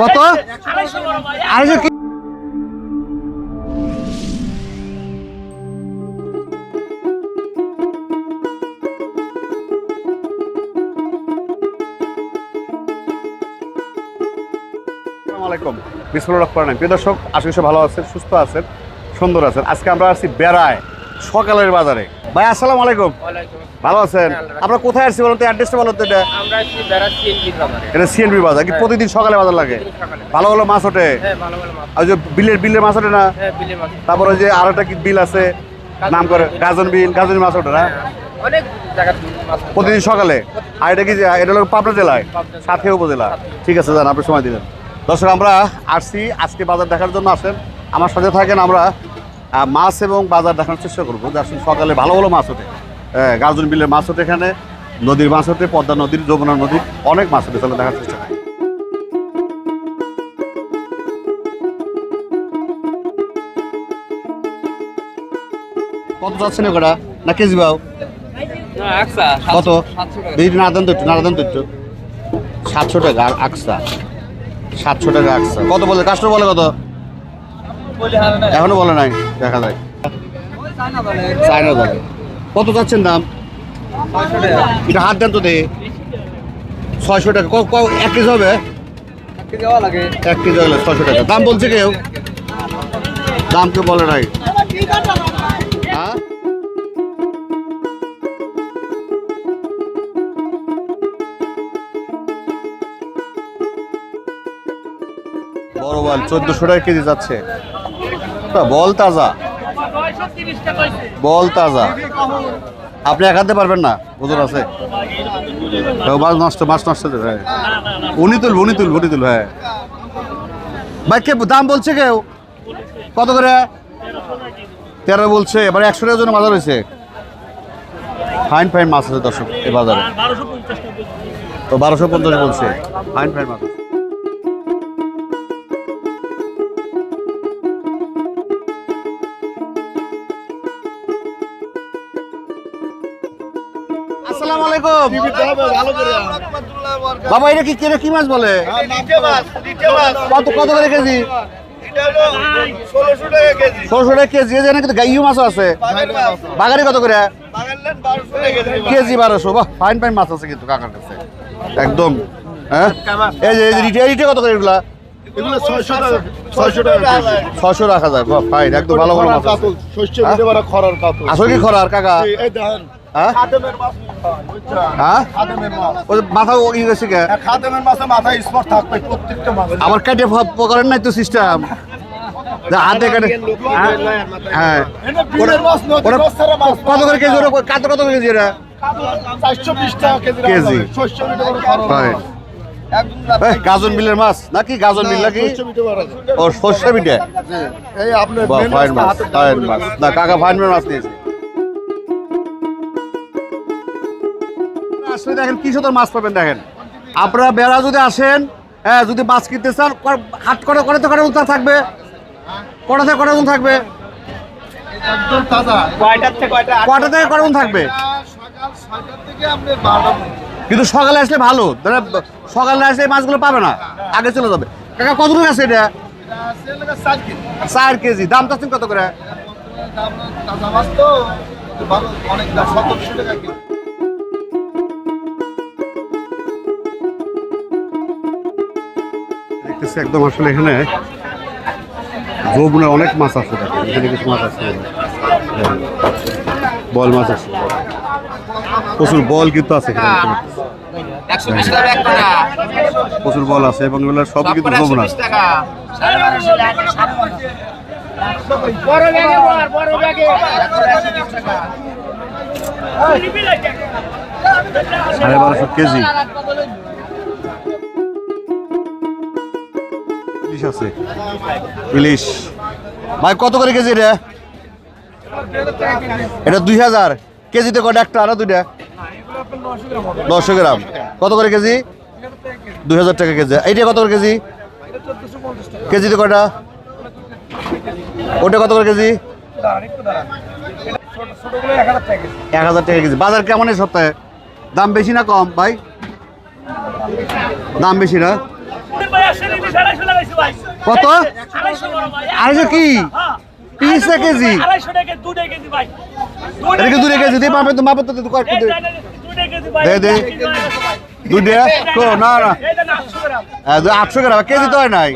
কত? আড়াইশো আলাইকুম। রহমান প্রিয় দর্শক, আশা ভালো আছেন, সুস্থ আছেন, সুন্দর আছেন। আজকে আমরা আসছি বেড়ায়। সকালের বাজারে। ভাই আসসালামু আলাইকুম। ভালো আছেন? আপনারা কোথায় আসছি বলুন তো অ্যাড্রেসটা বলুন তো এটা। এটা সিএনবি বাজার কি প্রতিদিন সকালে বাজার লাগে? ভালো ভালো মাছ ওঠে? হ্যাঁ আর ওই যে বিলের বিলের মাছ ওঠে না? হ্যাঁ তারপরে ওই যে আর একটা কি বিল আছে? নাম করে গাজন বিল গাজন মাছ ওঠে না? প্রতিদিন সকালে? আর এটা কি এটা হলো পাবনা জেলায়। সাথে উপজেলা। ঠিক আছে জান আপনি সময় দিলেন। দর্শক আমরা আসছি আজকে বাজার দেখার জন্য আসেন। আমার সাথে থাকেন আমরা মাছ এবং বাজার দেখার চেষ্টা করব। আসলে সকালে ভালো ভালো মাছ ওঠে। হ্যাঁ, গার্জন বিলের মাছ ওঠে এখানে নদীর মাছ ওঠে পদ্মা নদীর যমুনা নদীর অনেক মাছ ওঠে। তাহলে দেখার চেষ্টা করি। কত যাচ্ছেন কটা না কেজি আচ্ছা কত? দিদি না দেন তো একটু না দেন তো একটু সাতশো টাকা আকসা। সাতশো টাকা আকসা। কত বলে? কাস্টমার বলে কত? এখনও বলে নাই দেখা যায় চায়না কত যাচ্ছেন দাম? এটা হাত দেন তো দে ছয়শো টাকা। এক কেজি হবে? এক কেজি হলে ছয়শো টাকা। দাম বলছে কেউ? দাম কেউ বলে নাই। হ্যাঁ? বড় বল চোদ্দশো টাকা কেজি যাচ্ছে। তা বল তাজা। বল তাজা। আপনি এক হাতে পারবেন না ওজন আছে। তাও মাছ নষ্ট মাছ নষ্ট হয়ে হ্যাঁ। উনি তুলব উনি তুলব উনি তুলব হ্যাঁ। ভাই, কে দাম বলছে কেউ? কত করে? তেরো বলছে, এবার একশো টাকার জন্য বাজার হয়েছে। ফাইন ফাইন মাছ আছে দর্শক, এ বাজারে। তো বারোশো পঞ্চাশ বলছে। ফাইন ফাইন মাছ আসসালামু আলাইকুম। বাবা এটা কি কেটে কি মাছ বলে? কত কত করে কেজি? ষোলোশো টাকা কেজি। এখানে কিন্তু গাইও মাছও আছে। বাগারি কত করে? কেজি বারোশো। বাহ ফাইন ফাইন মাছ আছে কিন্তু কাকার কাছে। একদম হ্যাঁ? এই যে রিটে রিটে কত করে এগুলা? ছয়শো টাকা ছয়শো টাকা কেজি। ছশো রাখা যায়। ফাইন একদম ভালো ভালো মাছ। আসলে কি খরার কাকা? হ্যাঁ? হ্যাঁ খাদেমের মাছ। ওই যে মাথা ই গেছে কে? এক খাদেমের মাছে মাথায় স্পট থাকবে প্রত্যেকটা মাছে। আবার কেটে করেন নাই তো সিস্টেম হাতে কেটে হ্যাঁ? হ্যাঁ। কত করে কেজি কত কত কেজি এটা কেজি গাজন বিলের মাছ? নাকি গাজন বিল নাকি। ও সর্ষে জি। এই আপনার বাহ ফাইন মাছ ফাইন মাছ। না কাকা ফাইন মাছ নিয়েছে আসলে দেখেন কি সুন্দর মাছ পাবেন দেখেন। আপনারা বেড়া যদি আসেন হ্যাঁ যদি মাছ কিনতে চান কর- হাট করে করে তো করে থাকবে? কটা থেকে কটা থাকবে? একদম তাজা। কয়টার থেকে কয়টা? কটা থেকে কটা পর্যন্ত থাকবে। কিন্তু সকালে আসলে ভালো। ধরে সকালে আসলে মাছগুলো পাবে না। আগে চলে যাবে। কাকা কত করে আছে এটা? চার কেজি। চার কেজি দাম চাচ্ছেন কত করে? দাম তো অনেক দাম সতেরোশো টাকা দেখতেছি একদম আসলে এখানে যৌবনের অনেক মাছ আছে এখানে কিছু মাছ আছে। হ্যাঁ। বল মাছ আছে। প্রচুর বল কিন্তু আছে প্রচুর বল আছে এবং এগুলো সবই কিন্তু যৌবনা টাকা। বড় ব্যাগে বড় বড় ব্যাগে। সাড়ে বারোশো কেজি। ইলিশ আছে। ইলিশ। ভাই, কত করে কেজি এটা? এটা দুই হাজার। কেজিতে কটা একটা আর দুইটা? নশো গ্রাম। কত করে কেজি? দুই হাজার টাকা কেজি। এইটা কত করে কেজি? কেজিতে কটা ওটা কত করে কেজি? এক হাজার টাকা কেজি। বাজার কেমন এই সপ্তাহে? দাম বেশি না কম, ভাই? দাম বেশি না? কত? আড়াইশো কি? হ্যাঁ। Piece kg? আড়াইশো দু কেজি দিয়ে মাপে তো মাপে তো কয়েক দে। দে, হয়ে তো না না। আটশো গ্রাম হ্যাঁ, আটশো গ্রাম কেজি তো হয় নাই।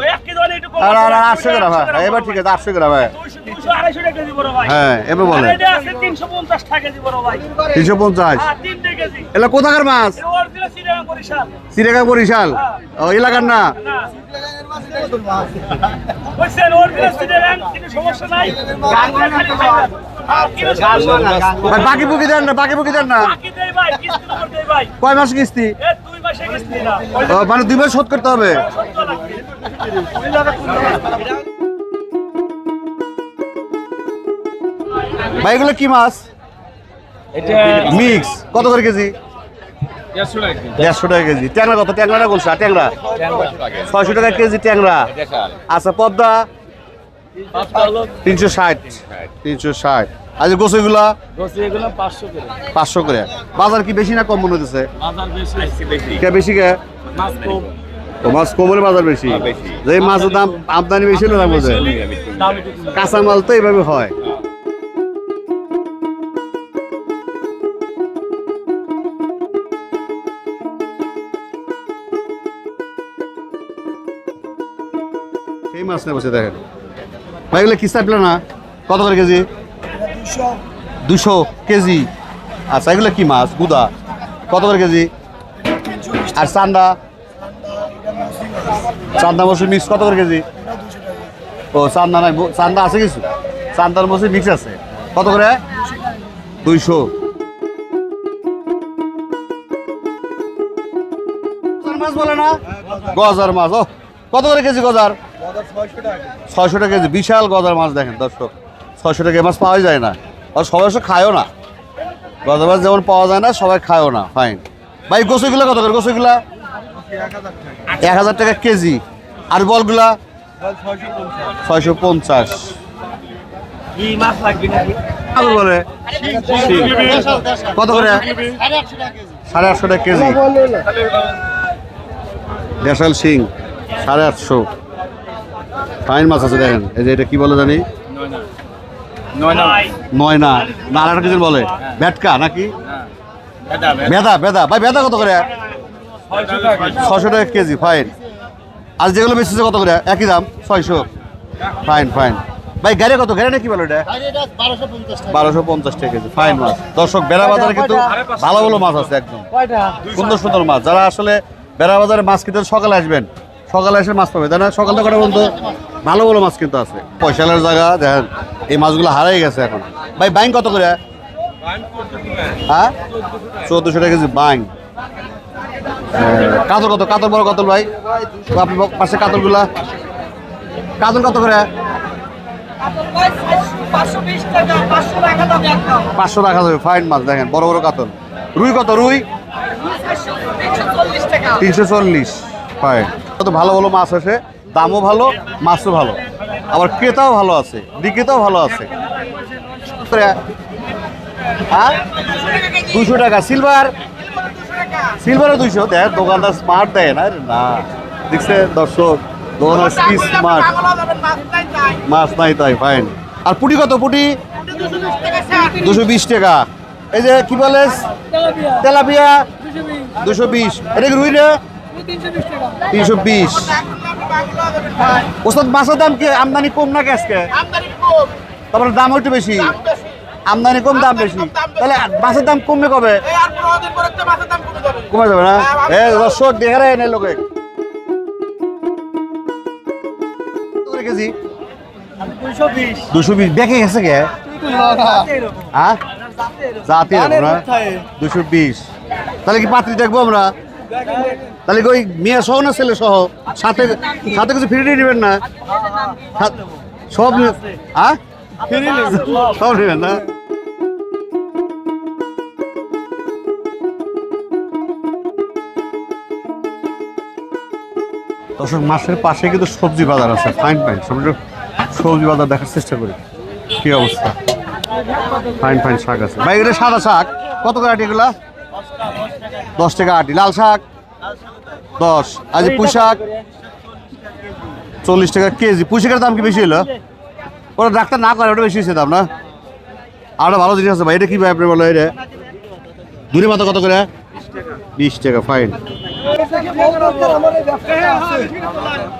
আটশো গ্রাম হ্যাঁ এবার ঠিক আছে আটশো গ্রাম হ্যাঁ। হ্যাঁ এবার বলেন। তিনশো পঞ্চাশ হ্যাঁ এলা কোথাকার মাছ? বরিশাল। ও এলাকার না। হ্যাঁ, বাকি বুকি দেন না বাকি বুকি দেন না। কয় মাস কিস্তি? এ দুই মাসে কিস্তি না। ওই ও, মানে দুই মাস শোধ করতে হবে। ভাই এগুলো কি মাছ? মিক্স কত করে কেজি? দেড়শো টাকা কেজি। ট্যাংরা কত? ট্যাংরা? না ট্যাংরা ছয়শো টাকা কেজি ট্যাংরা। আচ্ছা পদ্মা? তিনশো ষাট। তিনশো ষাট। আচ্ছা গোসইগুলা? পাঁচশো করে। বাজার কি বেশি না কম মনে হতেছে কে বেশি কে? ও মাছ কম হলে বাজার বেশি। যে মাছের দাম আমদানি বেশি হলে দাম কাঁচা মাল তো এইভাবে হয়। সেই মাছ নেই বসে দেখেন। ভাই কিস্তা পেলে না? কত করে কেজি? দুশো কেজি। আচ্ছা এগুলো কি মাছ? গুদা। কত করে কেজি? আর চান্দা? চান্দা মসুর মিক্স কত করে কেজি? ও, চান্দা নাই চান্দা আছে কিছু? চান্দার মসুর মিক্স আছে। কত করে? দুইশো। মাছ বলে না? গজার মাছ। ও, কত করে কেজি গজার? ছয়শো টাকা কেজি, বিশাল গজার মাছ দেখেন দর্শক। ছয়শো টাকা মাছ পাওয়া যায় না। আর সবাই অবশ্য খায়ও না। গজার মাছ যেমন পাওয়া যায় না, সবাই খায়ও না ফাইন ভাই, গোসইগুলো কত করে? গোসইগুলা? এক হাজার টাকা কেজি। আর বলগুলা? ছয়শো পঞ্চাশ। বলে? কত করে? সাড়ে আটশো টাকা কেজি। দেশাল সিং, সাড়ে আটশো। ফাইন মাছ আছে দেখেন। এই যে এটা কি বলে জানি? নয় না না আর একটা কিছু বলে? ভেটকা নাকি? বেদা বেদা ভাই বেদা কত করে? ছশো টাকা কেজি। ফাইন। আর যেগুলো বেশি কত করে? একই দাম ছয়শো। Fine fine. ভাই গাড়ি কত? গাড়ি নাকি বলো এটা? বারোশো পঞ্চাশ টাকা। কেজি ফাইন মাছ। দর্শক বেড়া বাজারে কিন্তু ভালো ভালো মাছ আছে একদম। সুন্দর সুন্দর মাছ। যারা আসলে বেড়া বাজারে মাছ কিনতে সকালে আসবেন সকালে এসে মাছ পাবে। তাই না? সকাল থেকে কটা পর্যন্ত? ভালো ভালো মাছ কিন্তু আছে। পয়সালের জায়গা, দেখেন, এই মাছগুলো হারাই গেছে এখন। ভাই বাইং কত করে? হ্যাঁ? চোদ্দশো টাকা কেজি বাইং কাতল কত? কাতল বড় কাতল, ভাই? আপনার পাশে কাতলগুলা। কাতল কত করে? পাঁচশো রাখা যাবে ফাইন মাছ, দেখেন, বড় বড় কাতল। রুই কত? রুই? তিনশো চল্লিশ। ফাইন কত ভালো ভালো মাছ আছে? দামও ভালো, মাছও ভালো। আবার ক্রেতাও ভালো আছে, বিক্রেতাও ভালো আছে। হ্যাঁ? দুশো টাকা, সিলভার? সিলভারও দুইশো, দেখ, দোকানদার স্মার্ট দেয় না না। দেখছে দর্শক, দোকানদার কি স্মার্ট মাছ নাই তাই ফাইন আর পুটি কত, পুটি? দুশো বিশ টাকা এই যে, কি বলে? তেলাপিয়া? দুশো বিশ। এটা কি রুই রে? তিনশো বিশ। ওষুধ মাছের দাম কি? আমদানি কম না আজকে? তারপরে দাম একটু বেশি। আমদানি কম দাম বেশি। তাহলে মাছের দাম কমবে কবে? কমে যাবে না? এ দর্শক দেখে লোকে। কেজি? দুশো বিশ। দেখে গেছে কে? হ্যাঁ। জাতি না? দুশো বিশ। তাহলে কি পাত্রী দেখব আমরা? তাহলে ওই মেয়ে সহ না ছেলে সহ? সাথে সাথে কিছু ফ্রি নেবেন না? সব হ্যাঁ সব নেবেন না? দর্শক মাসের পাশে কিন্তু সবজি বাজার আছে। ফাইন ফাইন সবজি সবজি বাজার দেখার চেষ্টা করি। কি অবস্থা? ফাইন ফাইন শাক আছে। ভাই, এটা সাদা শাক। কত করে এগুলা? দশ টাকা আটি। লাল শাক? দশ। আজ পুঁই শাক? চল্লিশ টাকা কেজি। পুঁইশাকের দাম কি বেশি হলো ওটা ডাক্তার না করে ওটা বেশি হয়েছে দাম, না? আর ভালো জিনিস আছে ভাই, এটা কি ভাই আপনি বলো এটা? দূরে মাথা কত করে? বিশ টাকা, ফাইন।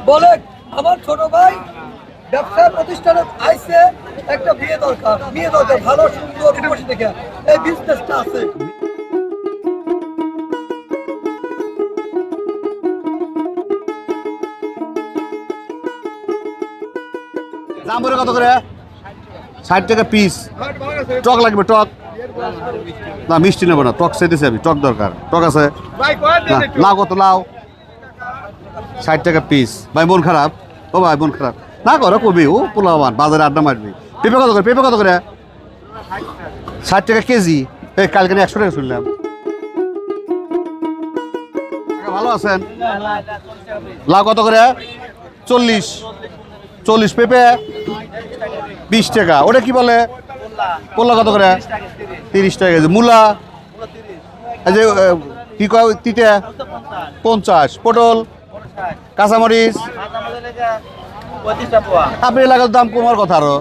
বলে আমার ছোট ভাই ব্যবসা প্রতিষ্ঠানে আইসে একটা বিয়ে দরকার। বিয়ে দরকার, ভালো, সুন্দর দেখে। এই বিজনেসটা আছে। জাম্বুরে কত করে? ষাট টাকা পিস টক লাগবে টক। না মিষ্টি নেব না টক চাইতেছি আমি টক দরকার। টক আছে? না লাউ কত লাউ ষাট টাকা পিস ভাই মন খারাপ? ও ভাই মন খারাপ। না করো কবি ও পোলাবান বাজারে আড্ডা মারবি। পেঁপে কত করে পেঁপে কত করে? ষাট টাকা কেজি। এই কালকে একশো টাকা শুনলাম। ভালো আছেন? লাউ কত করে? চল্লিশ। চল্লিশ পেঁপে বিশ টাকা। ওটা কি বলে? পোল্লা কত করে? তিরিশ টাকা কেজি। মূলা? এই যে কি কয় তিতে? পঞ্চাশ। পটল? কাঁচামরিচ? আপনি এলাকার দাম কমার কথা আরও।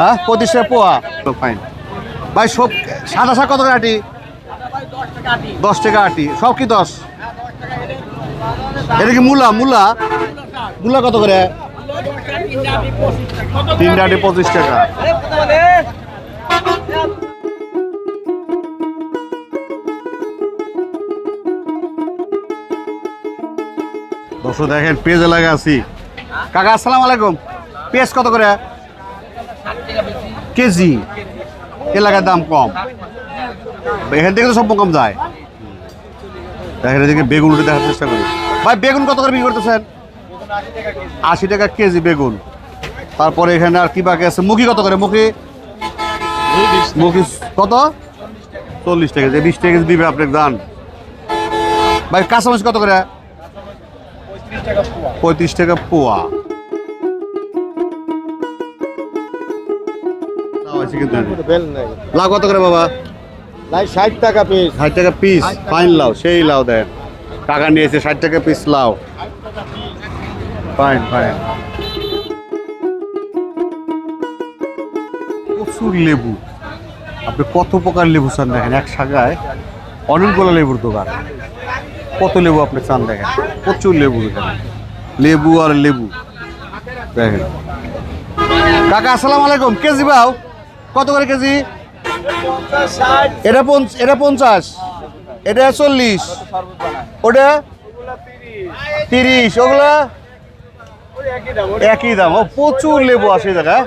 হ্যাঁ পঁচিশ টাকা পোয়া। ফাইন ভাই সব সাদা শাক কত করে আটি। দশ টাকা আটি। সব কি দশ? এটা কি মূলা? মূলা? মূলা কত করে? তিনটা আটি পঁচিশ টাকা। দর্শক, দেখেন, পেঁয়াজ এলাকায় আছি। কাকা, আসসালামু আলাইকুম। পেঁয়াজ কত করে? কেজি। এলাকার দাম কম। এখান থেকে তো সব কম যায়। দেখেন, এদিকে বেগুন উঠে দেখার চেষ্টা করি। ভাই বেগুন কত করে বিক্রি করতেছেন? আশি টাকা কেজি বেগুন। তারপরে এখানে আর কি বাকি আছে? মুখি কত করে? মুখি? মুখি কত? চল্লিশ টাকা বিশ টাকা দিবে আপনি দান। ভাই কাঁচামরিচ কত করে? পঁয়ত্রিশ টাকা পোয়া। লাউ কত করে বাবা? ষাট টাকা পিস ষাট টাকা পিস ফাইন লাউ সেই লাউ দেন। টাকা নিয়েছে, ষাট টাকা পিস লাউ ফাইন ফাইন প্রচুর লেবু। আপনি কত প্রকার লেবু চান দেখেন? এক শাখায় অনেকগুলো লেবুর দোকান। কত লেবু আপনি চান দেখেন? প্রচুর লেবু লেবু আর লেবু। দেখেন। কাকা, আসসালামু আলাইকুম। কেজি বাও। কত করে কেজি? এটা পঞ্চ- এটা পঞ্চাশ। এটা চল্লিশ। ওটা তিরিশ। ওগুলা একই দাম। ও, প্রচুর লেবু এই জায়গায়।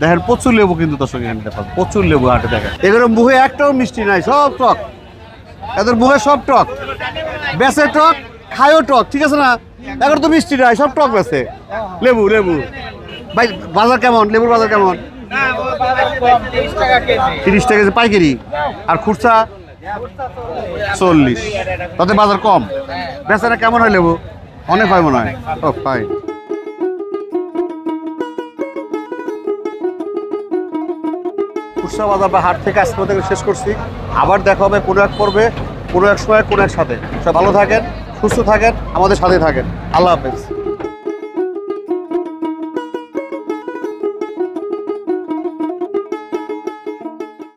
দেখেন, প্রচুর লেবু কিন্তু দর্শক এখানে দেখেন, প্রচুর লেবু হাটে দেখেন। এগুলো মুখে একটাও মিষ্টি নাই, সব টক। এদের মুখে সব টক। বেসে টক, খায়ও টক, ঠিক আছে না? এখন তো মিষ্টি নাই, সব টক বেসে লেবু লেবু। ভাই, বাজার কেমন? লেবুর বাজার কেমন? তিরিশ টাকা কেজি। পাইকারি। আর খুচরা চল্লিশ। তাতে বাজার কম। বেচারা কেমন হয় লেবু? অনেক হয় মনে হয়। ও খুচরা বাজার বা হাট থেকে আজকে থেকে শেষ করছি। আবার দেখা হবে কোনো এক পর্বে, কোনো এক সময়, কোনো এক সাথে। সব ভালো থাকেন, সুস্থ থাকেন, আমাদের সাথে থাকেন। আল্লাহ হাফেজ।